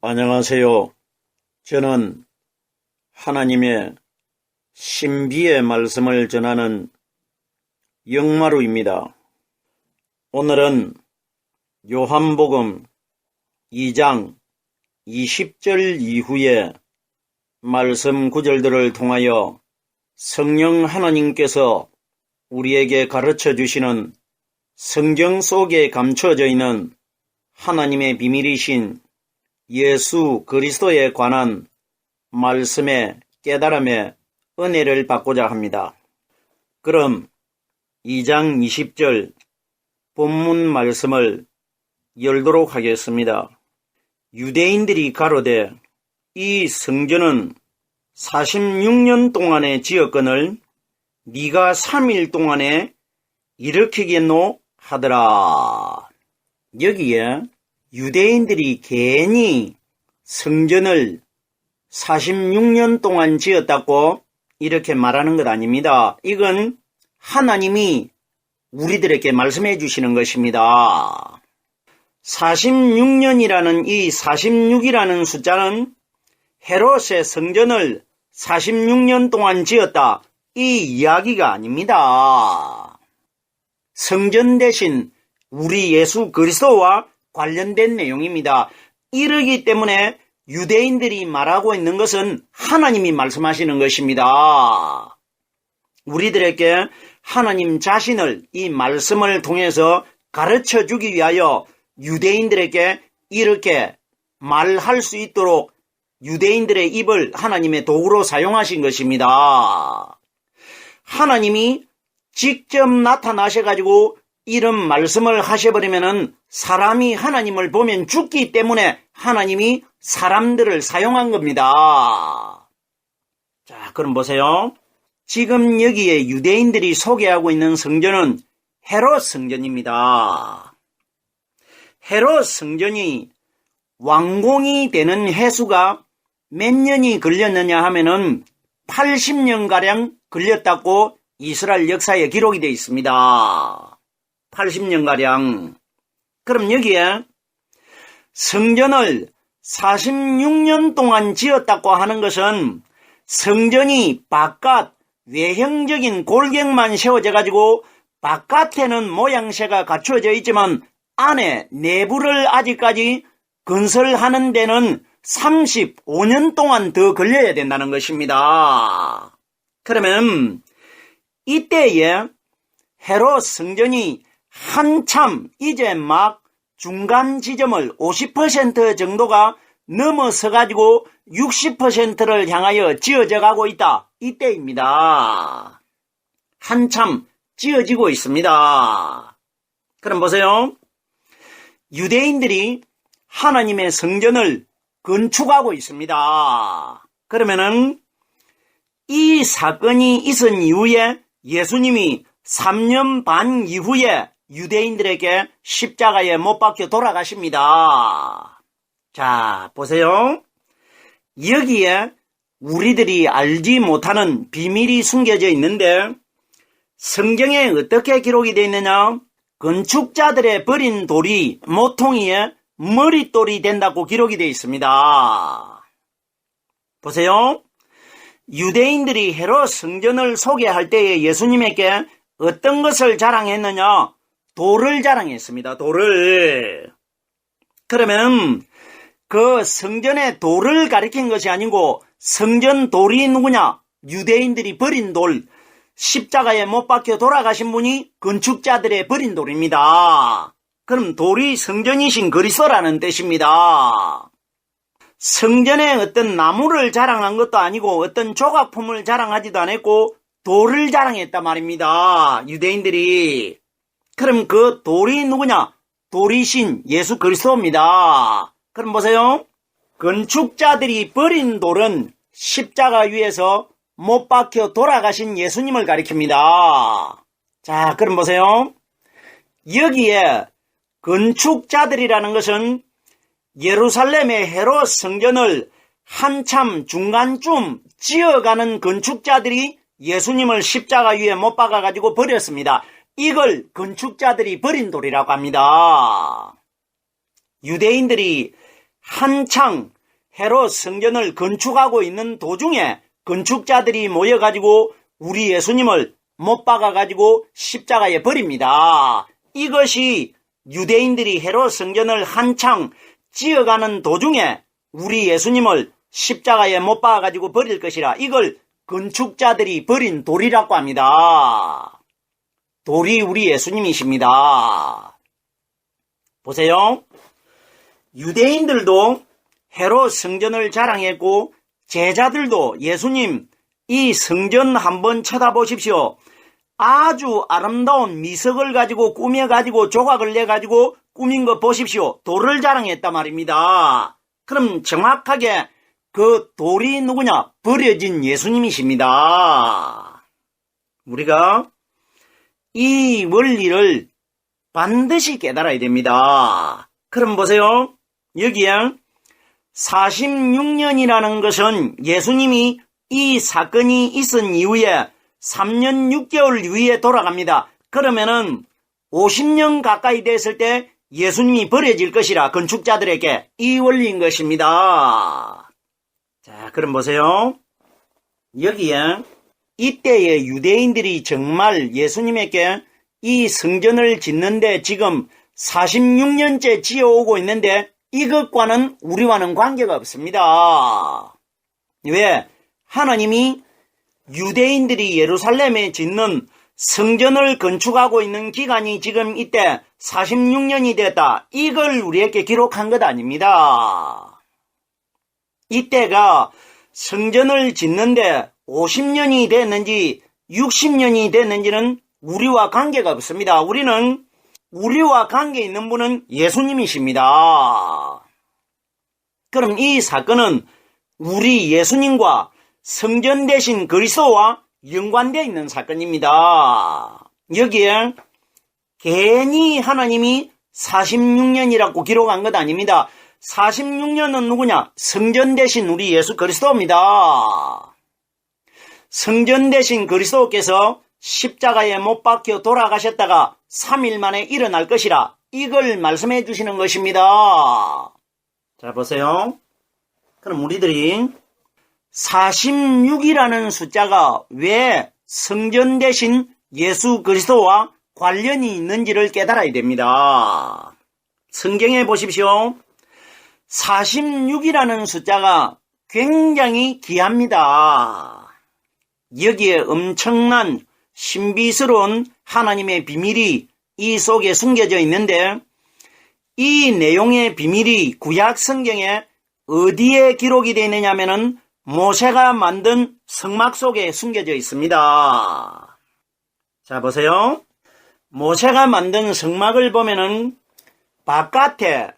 안녕하세요. 저는 하나님의 신비의 말씀을 전하는 영마루입니다. 오늘은 요한복음 2장 20절 이후에 말씀 구절들을 통하여 성령 하나님께서 우리에게 가르쳐 주시는 성경 속에 감춰져 있는 하나님의 비밀이신 예수 그리스도에 관한 말씀의 깨달음의 은혜를 받고자 합니다. 그럼 2장 20절 본문 말씀을 열도록 하겠습니다. 유대인들이 가로되 이 성전은 46년 동안의 지역권을 네가 3일 동안에 일으키겠노 하더라. 여기에 유대인들이 괜히 성전을 46년 동안 지었다고 이렇게 말하는 것 아닙니다. 이건 하나님이 우리들에게 말씀해 주시는 것입니다. 46년이라는 이 46이라는 숫자는 헤롯의 성전을 46년 동안 지었다. 이 이야기가 아닙니다. 성전 대신 우리 예수 그리스도와 관련된 내용입니다. 이러기 때문에 유대인들이 말하고 있는 것은 하나님이 말씀하시는 것입니다. 우리들에게 하나님 자신을 이 말씀을 통해서 가르쳐 주기 위하여 유대인들에게 이렇게 말할 수 있도록 유대인들의 입을 하나님의 도구로 사용하신 것입니다. 하나님이 직접 나타나셔가지고 이런 말씀을 하셔버리면은 사람이 하나님을 보면 죽기 때문에 하나님이 사람들을 사용한 겁니다. 자, 그럼 보세요. 지금 여기에 유대인들이 소개하고 있는 성전은 헤롯 성전입니다. 헤롯 성전이 완공이 되는 해수가 몇 년이 걸렸느냐 하면은 80년가량 걸렸다고 이스라엘 역사에 기록이 되어 있습니다. 80년가량. 그럼 여기에 성전을 46년 동안 지었다고 하는 것은 성전이 바깥 외형적인 골격만 세워져 가지고 바깥에는 모양새가 갖추어져 있지만 안에 내부를 아직까지 건설하는 데는 35년 동안 더 걸려야 된다는 것입니다. 그러면 이때에 헤롯 성전이 한참 이제 막 중간 지점을 50% 정도가 넘어서 가지고 60%를 향하여 지어져 가고 있다. 이때입니다. 한참 지어지고 있습니다. 그럼 보세요. 유대인들이 하나님의 성전을 건축하고 있습니다. 그러면은 이 사건이 있은 이후에 예수님이 3년 반 이후에 유대인들에게 십자가에 못 박혀 돌아가십니다. 자, 보세요. 여기에 우리들이 알지 못하는 비밀이 숨겨져 있는데 성경에 어떻게 기록이 되어 있느냐? 건축자들의 버린 돌이 모퉁이에 머릿돌이 된다고 기록이 되어 있습니다. 보세요. 유대인들이 헤롯 성전을 소개할 때에 예수님에게 어떤 것을 자랑했느냐? 돌을 자랑했습니다. 돌을. 그러면 그 성전의 돌을 가리킨 것이 아니고 성전 돌이 누구냐? 유대인들이 버린 돌. 십자가에 못 박혀 돌아가신 분이 건축자들의 버린 돌입니다. 그럼 돌이 성전이신 그리스도라는 뜻입니다. 성전에 어떤 나무를 자랑한 것도 아니고 어떤 조각품을 자랑하지도 않았고 돌을 자랑했단 말입니다. 유대인들이. 그럼 그 돌이 누구냐? 돌이신 예수 그리스도입니다. 그럼 보세요. 건축자들이 버린 돌은 십자가 위에서 못 박혀 돌아가신 예수님을 가리킵니다. 자, 그럼 보세요. 여기에 건축자들이라는 것은 예루살렘의 헤롯 성전을 한참 중간쯤 지어가는 건축자들이 예수님을 십자가 위에 못 박아가지고 버렸습니다. 이걸 건축자들이 버린 돌이라고 합니다. 유대인들이 한창 헤롯 성전을 건축하고 있는 도중에 건축자들이 모여가지고 우리 예수님을 못 박아가지고 십자가에 버립니다. 이것이 유대인들이 헤롯 성전을 한창 지어가는 도중에 우리 예수님을 십자가에 못 박아가지고 버릴 것이라 이걸 건축자들이 버린 돌이라고 합니다. 돌이 우리 예수님이십니다. 보세요. 유대인들도 헤롯 성전을 자랑했고 제자들도 예수님 이 성전 한번 쳐다보십시오. 아주 아름다운 미석을 가지고 꾸며가지고 조각을 내가지고 꾸민 거 보십시오. 돌을 자랑했단 말입니다. 그럼 정확하게 그 돌이 누구냐? 버려진 예수님이십니다. 우리가 이 원리를 반드시 깨달아야 됩니다. 그럼 보세요. 여기에 46년이라는 것은 예수님이 이 사건이 있은 이후에 3년 6개월 이후에 돌아갑니다. 그러면은 50년 가까이 됐을 때 예수님이 버려질 것이라 건축자들에게 이 원리인 것입니다. 자, 그럼 보세요. 여기에 이때의 유대인들이 정말 예수님에게 이 성전을 짓는데 지금 46년째 지어오고 있는데 이것과는 우리와는 관계가 없습니다. 왜? 하나님이 유대인들이 예루살렘에 짓는 성전을 건축하고 있는 기간이 지금 이때 46년이 됐다. 이걸 우리에게 기록한 것 아닙니다. 이때가 성전을 짓는데 50년이 됐는지 60년이 됐는지는 우리와 관계가 없습니다. 우리는 우리와 관계 있는 분은 예수님이십니다. 그럼 이 사건은 우리 예수님과 성전 대신 그리스도와 연관되어 있는 사건입니다. 여기에 괜히 하나님이 46년이라고 기록한 것 아닙니다. 46년은 누구냐? 성전 대신 우리 예수 그리스도입니다. 성전 대신 그리스도께서 십자가에 못 박혀 돌아가셨다가 3일 만에 일어날 것이라 이걸 말씀해 주시는 것입니다. 자, 보세요. 그럼 우리들이 46이라는 숫자가 왜 성전 대신 예수 그리스도와 관련이 있는지를 깨달아야 됩니다. 성경에 보십시오. 46이라는 숫자가 굉장히 귀합니다. 여기에 엄청난 신비스러운 하나님의 비밀이 이 속에 숨겨져 있는데 이 내용의 비밀이 구약 성경에 어디에 기록이 되어 있느냐면은 모세가 만든 성막 속에 숨겨져 있습니다. 자, 보세요. 모세가 만든 성막을 보면은 바깥에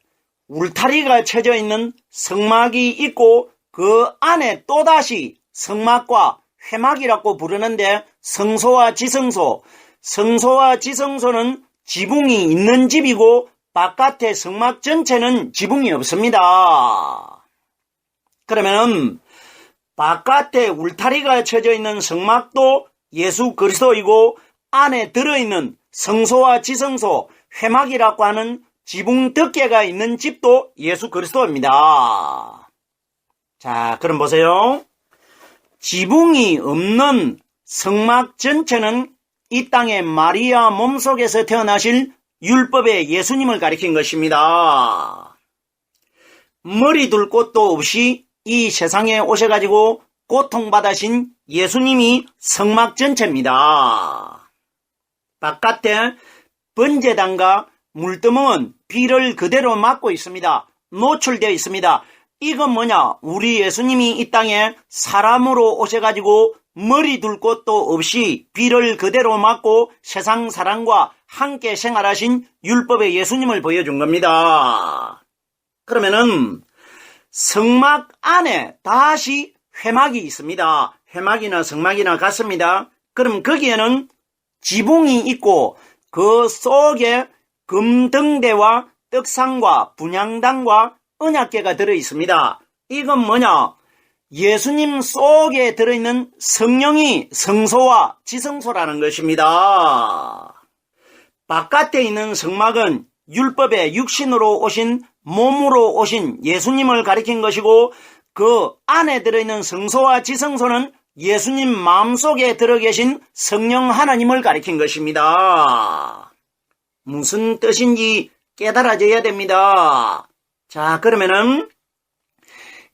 울타리가 쳐져 있는 성막이 있고 그 안에 또다시 성막과 회막이라고 부르는데 성소와 지성소, 성소와 지성소는 지붕이 있는 집이고 바깥에 성막 전체는 지붕이 없습니다. 그러면 바깥에 울타리가 쳐져 있는 성막도 예수 그리스도이고 안에 들어있는 성소와 지성소, 회막이라고 하는 지붕 덮개가 있는 집도 예수 그리스도입니다. 자, 그럼 보세요. 지붕이 없는 성막 전체는 이 땅의 마리아 몸속에서 태어나실 율법의 예수님을 가리킨 것입니다. 머리 둘 곳도 없이 이 세상에 오셔가지고 고통받으신 예수님이 성막 전체입니다. 바깥에 번제단과 물두멍은 비를 그대로 막고 있습니다. 노출되어 있습니다. 이건 뭐냐? 우리 예수님이 이 땅에 사람으로 오셔가지고 머리 둘 곳도 없이 비를 그대로 맞고 세상 사람과 함께 생활하신 율법의 예수님을 보여준 겁니다. 그러면은 성막 안에 다시 회막이 있습니다. 회막이나 성막이나 같습니다. 그럼 거기에는 지붕이 있고 그 속에 금등대와 떡상과 분양단과 언약계가 들어 있습니다. 이건 뭐냐? 예수님 속에 들어있는 성령이 성소와 지성소라는 것입니다. 바깥에 있는 성막은 율법의 육신으로 오신 몸으로 오신 예수님을 가리킨 것이고 그 안에 들어있는 성소와 지성소는 예수님 마음속에 들어 계신 성령 하나님을 가리킨 것입니다. 무슨 뜻인지 깨달아져야 됩니다. 자, 그러면은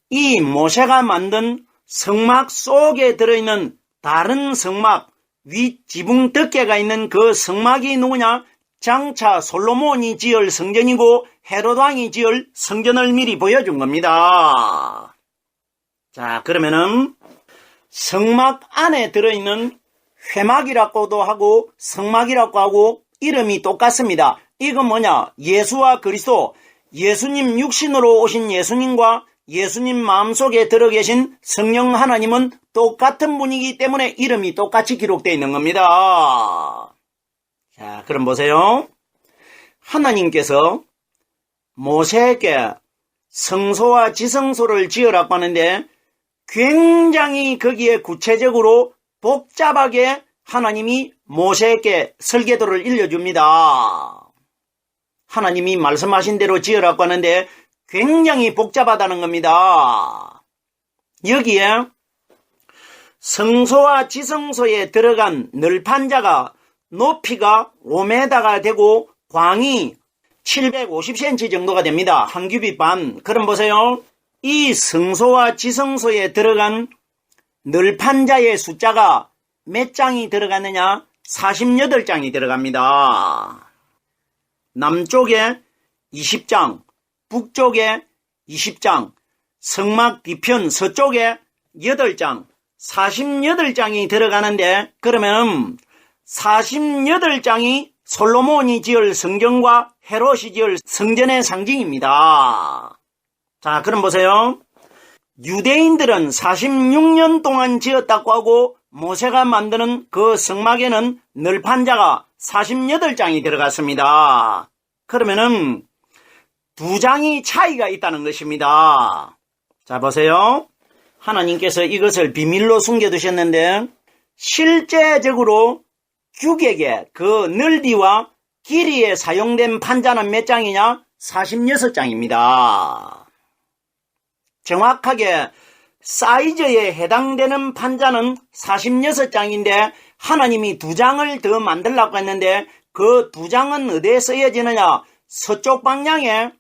이 모세가 만든 성막 속에 들어있는 다른 성막, 윗지붕 덮개가 있는 그 성막이 누구냐? 장차 솔로몬이 지을 성전이고 헤로당이 지을 성전을 미리 보여준 겁니다. 자, 그러면은 성막 안에 들어있는 회막이라고도 하고 성막이라고 하고 이름이 똑같습니다. 이건 뭐냐? 예수와 그리스도, 예수님 육신으로 오신 예수님과 예수님 마음속에 들어 계신 성령 하나님은 똑같은 분이기 때문에 이름이 똑같이 기록되어 있는 겁니다. 자, 그럼 보세요. 하나님께서 모세에게 성소와 지성소를 지으라고 하는데 굉장히 거기에 구체적으로 복잡하게 하나님이 모세에게 설계도를 일려줍니다. 하나님이 말씀하신 대로 지으라고 하는데 굉장히 복잡하다는 겁니다. 여기에 성소와 지성소에 들어간 널판자가 높이가 5m가 되고 광이 750cm 정도가 됩니다. 한 규빗 반. 그럼 보세요. 이 성소와 지성소에 들어간 널판자의 숫자가 몇 장이 들어갔느냐? 48장이 들어갑니다. 남쪽에 20장, 북쪽에 20장, 성막 뒤편 서쪽에 8장, 48장이 들어가는데 그러면 48장이 솔로몬이 지을 성전과 헤롯이 지을 성전의 상징입니다. 자, 그럼 보세요. 유대인들은 46년 동안 지었다고 하고 모세가 만드는 그 성막에는 널판자가 48장이 들어갔습니다. 그러면은 두 장이 차이가 있다는 것입니다. 자, 보세요. 하나님께서 이것을 비밀로 숨겨두셨는데 실제적으로 규격의 그 넓이와 길이에 사용된 판자는 몇 장이냐? 46장입니다. 정확하게 사이즈에 해당되는 판자는 46장인데 하나님이 두 장을 더 만들라고 했는데 그 두 장은 어디에 쓰여지느냐? 서쪽 방향에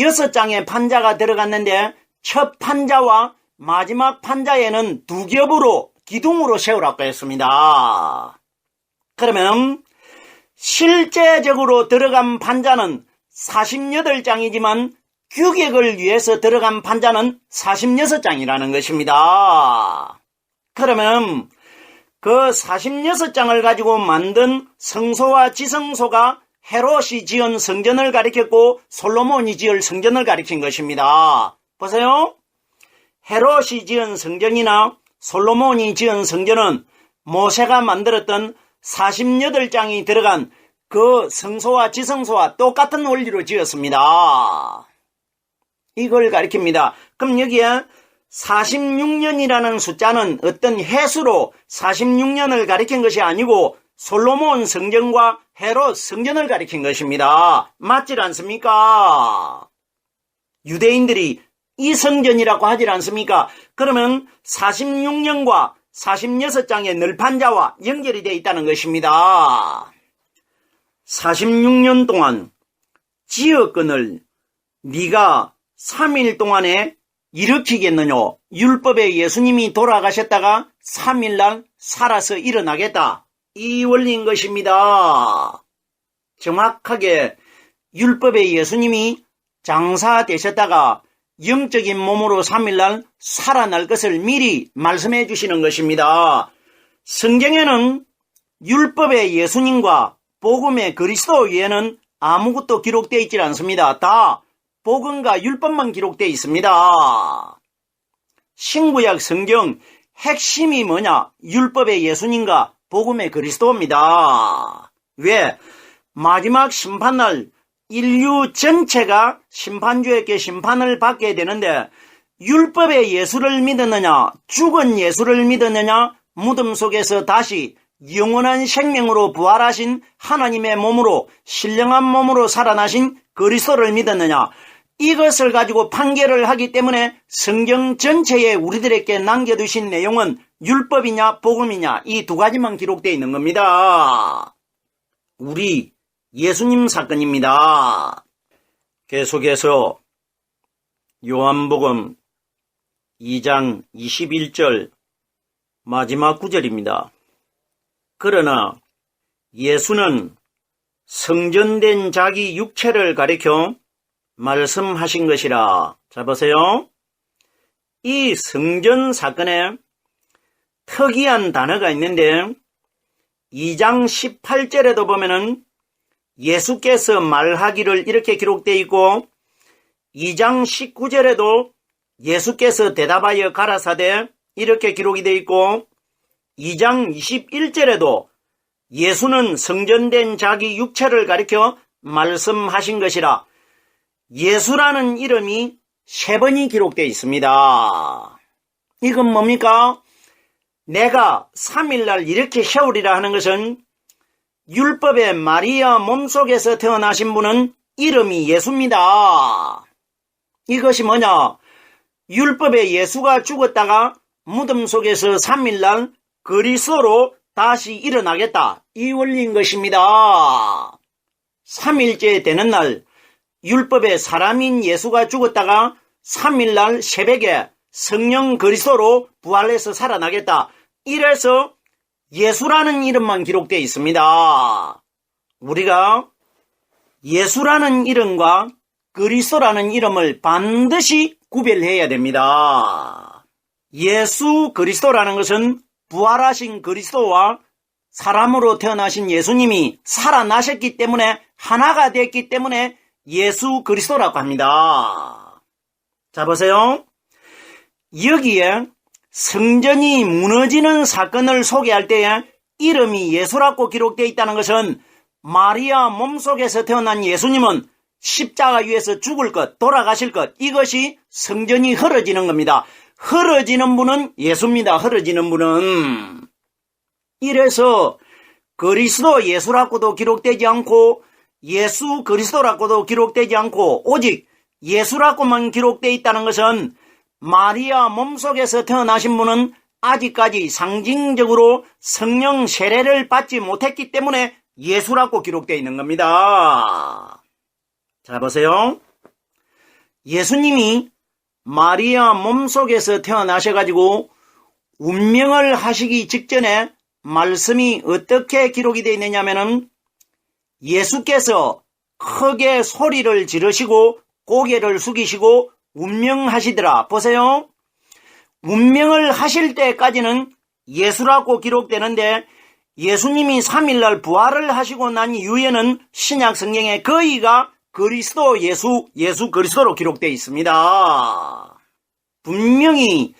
여섯 장의 판자가 들어갔는데 첫 판자와 마지막 판자에는 두 겹으로 기둥으로 세우라고 했습니다. 그러면 실제적으로 들어간 판자는 48장이지만 규격을 위해서 들어간 판자는 46장이라는 것입니다. 그러면 그 46장을 가지고 만든 성소와 지성소가 헤롯이 지은 성전을 가리켰고 솔로몬이 지을 성전을 가리킨 것입니다. 보세요. 헤롯이 지은 성전이나 솔로몬이 지은 성전은 모세가 만들었던 48장이 들어간 그 성소와 지성소와 똑같은 원리로 지었습니다. 이걸 가리킵니다. 그럼 여기에 46년이라는 숫자는 어떤 해수로 46년을 가리킨 것이 아니고 솔로몬 성전과 헤롯 성전을 가리킨 것입니다. 맞질 않습니까? 유대인들이 이 성전이라고 하질 않습니까? 그러면 46년과 46장의 널판자와 연결이 되어 있다는 것입니다. 46년 동안 지역권을 네가 3일 동안에 일으키겠느냐? 율법에 예수님이 돌아가셨다가 3일날 살아서 일어나겠다. 이 원리인 것입니다. 정확하게 율법의 예수님이 장사되셨다가 영적인 몸으로 3일날 살아날 것을 미리 말씀해 주시는 것입니다. 성경에는 율법의 예수님과 복음의 그리스도 외에는 아무것도 기록되어 있지 않습니다. 다 복음과 율법만 기록되어 있습니다. 신구약 성경 핵심이 뭐냐? 율법의 예수님과 복음의 그리스도입니다. 왜? 마지막 심판날 인류 전체가 심판주에게 심판을 받게 되는데 율법의 예수를 믿었느냐, 죽은 예수를 믿었느냐, 무덤 속에서 다시 영원한 생명으로 부활하신 하나님의 몸으로 신령한 몸으로 살아나신 그리스도를 믿었느냐? 이것을 가지고 판결을 하기 때문에 성경 전체에 우리들에게 남겨두신 내용은 율법이냐 복음이냐 이 두 가지만 기록되어 있는 겁니다. 우리 예수님 사건입니다. 계속해서 요한복음 2장 21절 마지막 구절입니다. 그러나 예수는 성전된 자기 육체를 가리켜 말씀하신 것이라. 자, 보세요. 이 성전 사건에 특이한 단어가 있는데 2장 18절에도 보면은 예수께서 말하기를 이렇게 기록되어 있고 2장 19절에도 예수께서 대답하여 가라사대 이렇게 기록이 되어 있고 2장 21절에도 예수는 성전된 자기 육체를 가리켜 말씀하신 것이라 예수라는 이름이 세 번이 기록되어 있습니다. 이건 뭡니까? 내가 3일날 이렇게 세우리라 하는 것은 율법의 마리아 몸속에서 태어나신 분은 이름이 예수입니다. 이것이 뭐냐? 율법에 예수가 죽었다가 무덤 속에서 3일날 그리스도로 다시 일어나겠다. 이 원리인 것입니다. 3일째 되는 날 율법의 사람인 예수가 죽었다가 3일날 새벽에 성령 그리스도로 부활해서 살아나겠다. 이래서 예수라는 이름만 기록되어 있습니다. 우리가 예수라는 이름과 그리스도라는 이름을 반드시 구별해야 됩니다. 예수 그리스도라는 것은 부활하신 그리스도와 사람으로 태어나신 예수님이 살아나셨기 때문에 하나가 됐기 때문에 예수 그리스도라고 합니다. 자 보세요. 여기에 성전이 무너지는 사건을 소개할 때에 이름이 예수라고 기록되어 있다는 것은 마리아 몸속에서 태어난 예수님은 십자가 위에서 죽을 것, 돌아가실 것, 이것이 성전이 흐러지는 겁니다. 흐러지는 분은 예수입니다. 흐러지는 분은. 이래서 그리스도 예수라고도 기록되지 않고 예수 그리스도라고도 기록되지 않고 오직 예수라고만 기록되어 있다는 것은 마리아 몸속에서 태어나신 분은 아직까지 상징적으로 성령 세례를 받지 못했기 때문에 예수라고 기록되어 있는 겁니다. 자, 보세요. 예수님이 마리아 몸속에서 태어나셔가지고 운명을 하시기 직전에 말씀이 어떻게 기록이 되어 있느냐면은 예수께서 크게 소리를 지르시고 고개를 숙이시고 운명하시더라. 보세요. 운명을 하실 때까지는 예수라고 기록되는데 예수님이 3일날 부활을 하시고 난 이후에는 신약 성경에 거의가 그리스도 예수, 예수 그리스도로 기록되어 있습니다. 분명히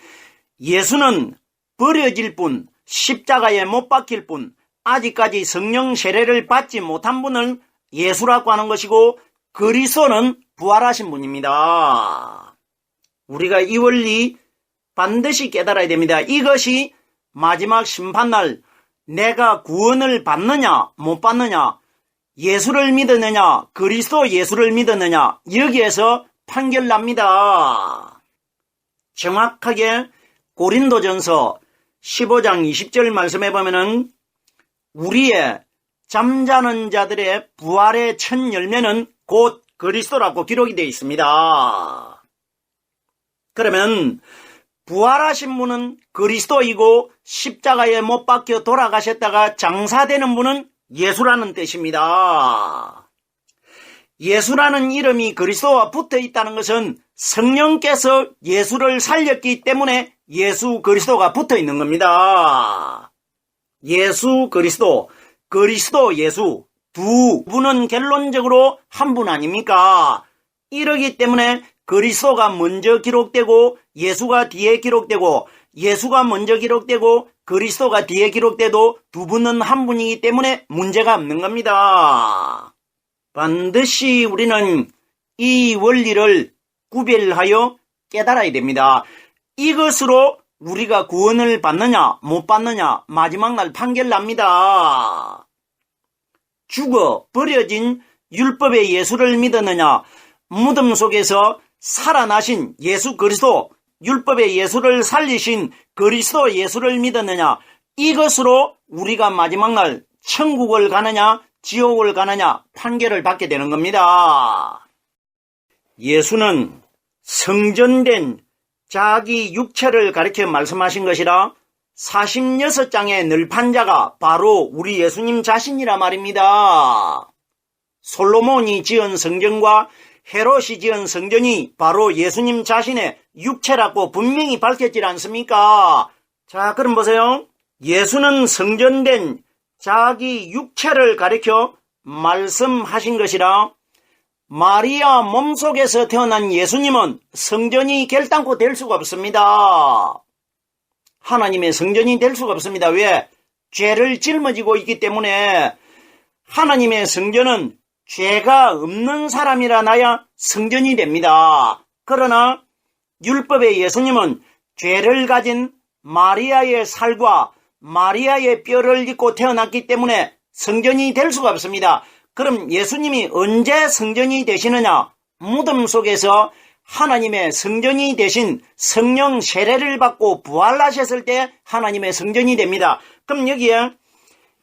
예수는 버려질 뿐, 십자가에 못 박힐 뿐, 아직까지 성령 세례를 받지 못한 분을 예수라고 하는 것이고, 그리스도는 부활하신 분입니다. 우리가 이 원리 반드시 깨달아야 됩니다. 이것이 마지막 심판날 내가 구원을 받느냐 못 받느냐 예수를 믿었느냐 그리스도 예수를 믿었느냐 여기에서 판결납니다. 정확하게 고린도전서 15장 20절 말씀해 보면은 우리의 잠자는 자들의 부활의 첫 열매는 곧 그리스도라고 기록이 되어 있습니다. 그러면 부활하신 분은 그리스도이고 십자가에 못 박혀 돌아가셨다가 장사되는 분은 예수라는 뜻입니다. 예수라는 이름이 그리스도와 붙어 있다는 것은 성령께서 예수를 살렸기 때문에 예수 그리스도가 붙어 있는 겁니다. 예수 그리스도, 그리스도 예수 두 분은 결론적으로 한 분 아닙니까? 이러기 때문에 그리스도가 먼저 기록되고 예수가 뒤에 기록되고 예수가 먼저 기록되고 그리스도가 뒤에 기록돼도 두 분은 한 분이기 때문에 문제가 없는 겁니다. 반드시 우리는 이 원리를 구별하여 깨달아야 됩니다. 이것으로 우리가 구원을 받느냐 못 받느냐 마지막 날 판결 납니다. 죽어 버려진 율법의 예수를 믿었느냐 무덤 속에서 살아나신 예수 그리스도 율법의 예수를 살리신 그리스도 예수를 믿었느냐 이것으로 우리가 마지막 날 천국을 가느냐 지옥을 가느냐 판결을 받게 되는 겁니다. 예수는 성전된 자기 육체를 가리켜 말씀하신 것이라 46장의 늘판자가 바로 우리 예수님 자신이라 말입니다. 솔로몬이 지은 성전과 헤롯이 지은 성전이 바로 예수님 자신의 육체라고 분명히 밝혔지 않습니까? 자, 그럼 보세요. 예수는 성전된 자기 육체를 가리켜 말씀하신 것이라 마리아 몸속에서 태어난 예수님은 성전이 결단코 될 수가 없습니다. 하나님의 성전이 될 수가 없습니다. 왜? 죄를 짊어지고 있기 때문에 하나님의 성전은 죄가 없는 사람이라 나야 성전이 됩니다. 그러나 율법의 예수님은 죄를 가진 마리아의 살과 마리아의 뼈를 입고 태어났기 때문에 성전이 될 수가 없습니다. 그럼 예수님이 언제 성전이 되시느냐? 무덤 속에서 하나님의 성전이 되신 성령 세례를 받고 부활하셨을 때 하나님의 성전이 됩니다. 그럼 여기에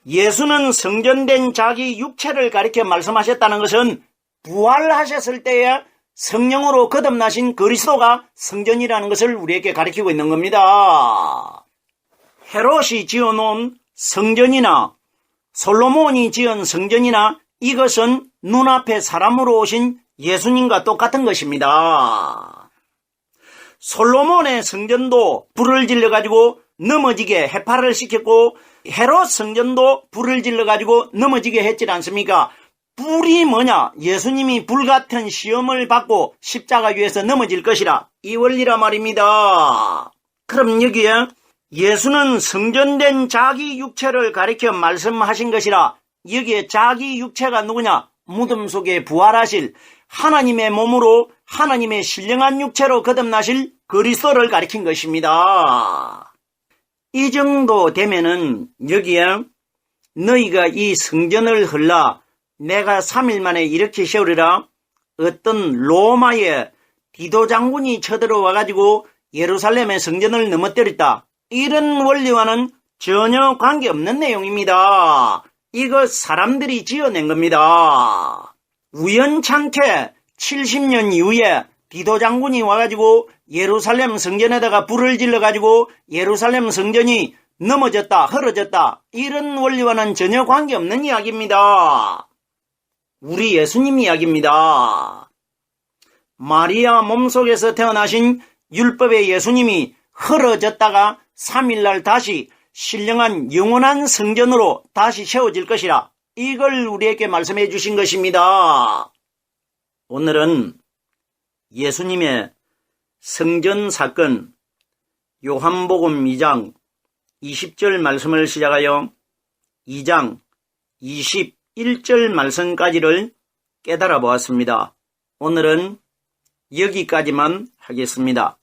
예수는 성전된 자기 육체를 가리켜 말씀하셨다는 것은 부활하셨을 때에 성령으로 거듭나신 그리스도가 성전이라는 것을 우리에게 가리키고 있는 겁니다. 헤롯이 지어놓은 성전이나 솔로몬이 지은 성전이나 이것은 눈앞에 사람으로 오신 예수님과 똑같은 것입니다. 솔로몬의 성전도 불을 질러가지고 넘어지게 해파를 시켰고 헤롯 성전도 불을 질러가지고 넘어지게 했지 않습니까? 불이 뭐냐? 예수님이 불같은 시험을 받고 십자가 위에서 넘어질 것이라 이 원리라 말입니다. 그럼 여기에 예수는 성전된 자기 육체를 가리켜 말씀하신 것이라 여기에 자기 육체가 누구냐? 무덤 속에 부활하실 하나님의 몸으로 하나님의 신령한 육체로 거듭나실 그리스도를 가리킨 것입니다. 이 정도 되면은 여기에 너희가 이 성전을 흘러 내가 3일 만에 이렇게 세우리라 어떤 로마의 디도 장군이 쳐들어와 가지고 예루살렘의 성전을 넘어뜨렸다. 이런 원리와는 전혀 관계없는 내용입니다. 이거 사람들이 지어낸 겁니다. 우연찮게 70년 이후에 디도 장군이 와가지고 예루살렘 성전에다가 불을 질러가지고 예루살렘 성전이 넘어졌다, 헐어졌다. 이런 원리와는 전혀 관계없는 이야기입니다. 우리 예수님 이야기입니다. 마리아 몸속에서 태어나신 율법의 예수님이 헐어졌다가 3일날 다시 신령한 영원한 성전으로 다시 세워질 것이라 이걸 우리에게 말씀해 주신 것입니다. 오늘은 예수님의 성전 사건 요한복음 2장 20절 말씀을 시작하여 2장 21절 말씀까지를 깨달아 보았습니다. 오늘은 여기까지만 하겠습니다.